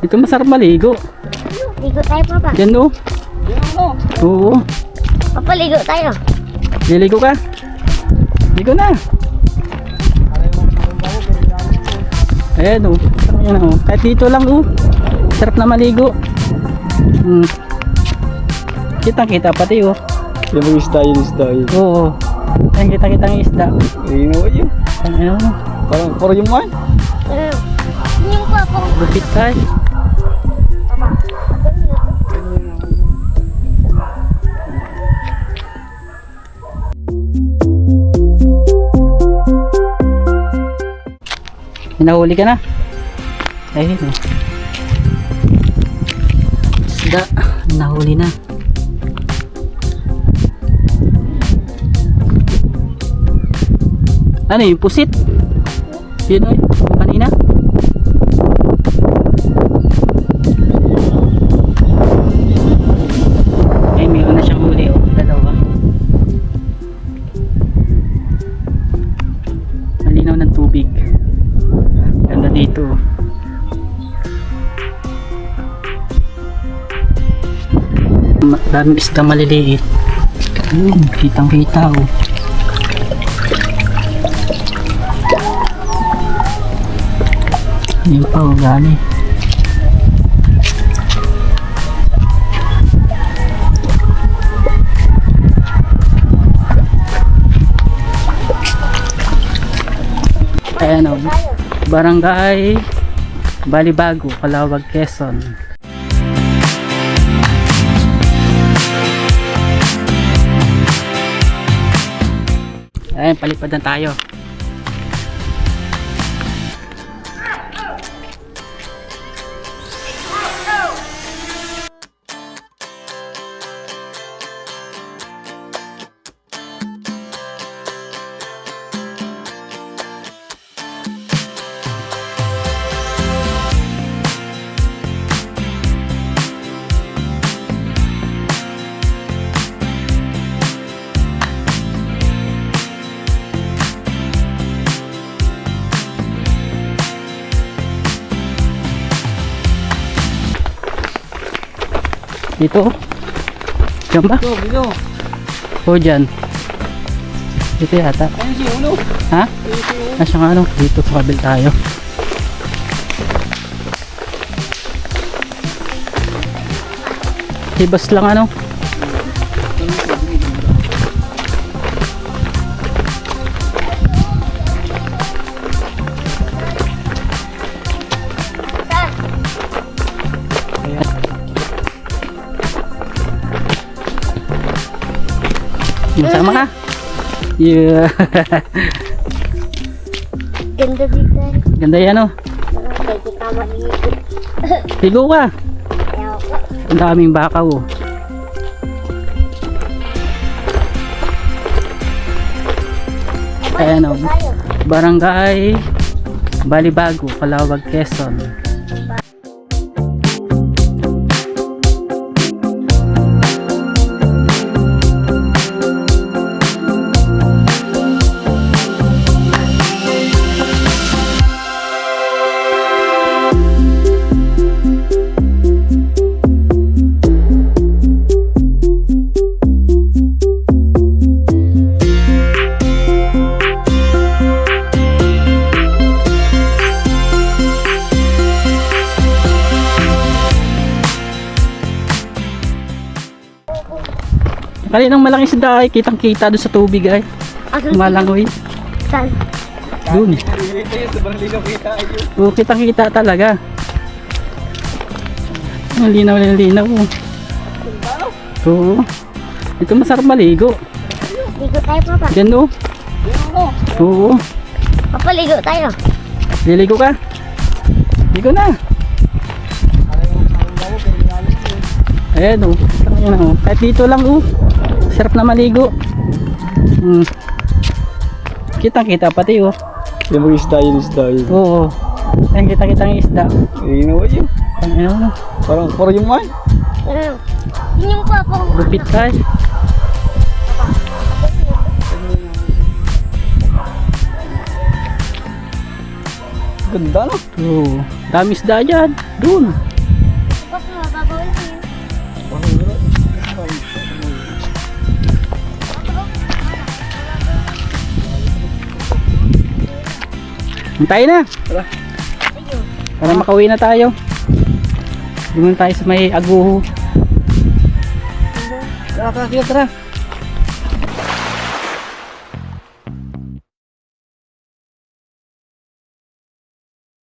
Dito masarap maligo. Ligo tayo, Papa. Yan oh. Oo. Papa, ligo tayo. Liligo ka. Ligo na. Ayan oh. Ayan oh. Kahit dito lang oh. Sarap na maligo. Hmm. Kitang kita pati oh. Yung mga isda yun, isda yun. Oo. Ayan kita kita ng isda. Ayun o yun. Ayan oh. Parang, parang yung man. Mm. Yung Papa. Lupit tayo. Hinahuli ka na. Ayun oh. Isda. Nahuli na. Ano yung pusit? Yun o, kanina. Ay, mayroon na siyang huli o. Dalawa. Malinaw ng tubig. Ganda dito. Daming isda maliliit. Ayun, kitang kita oh. Ayun pa oh, gali. Barangay Balibago, Calawag, Quezon. Ayan, palipad na tayo. Dito. oh. Diyan ba? Ito, dito. O dyan. Dito yata. Ayun si ulo. Ha? Nasa nga ano? Dito sa kabil tayo. Hibas lang ano? Masama ka? Yeah. Ganda dito. eh. Ganda yan oh. Pwede ka. Ligo ka. Ang daming bakaw oh. Ayan, oh. Barangay Balibago, Calawag, Quezon. Kaninang malaking isda ay kitang kita doon sa tubig ay. Malangoy. Saan? Doon. Dito yun, sobrang linaw kita. Ayun. Oo, kitang kita talaga. Ang linaw na linaw. oh. Oo. Ito masarap maligo. Ligo tayo, Papa. Diyan oh. Oo. Papa, ligo tayo. Liligo ka. Ligo na. Ayan oh. Oh. Kahit dito lang oh. Sarap na maligo. Hmm. Kitang kita pati oh. Yung mga isda yun, isda yun. Oo. Ayan kita kita ng isda. Ayun o yun. Ayan oh. Parang, parang yung man. Mm. Yung Papa. Lupit tayo. Ganda no? Oo. Dami isda dyan. Doon. Tayo na. Tara. Para makauwi na tayo. Doon tayo sa may aguho. Tara, tara, tara.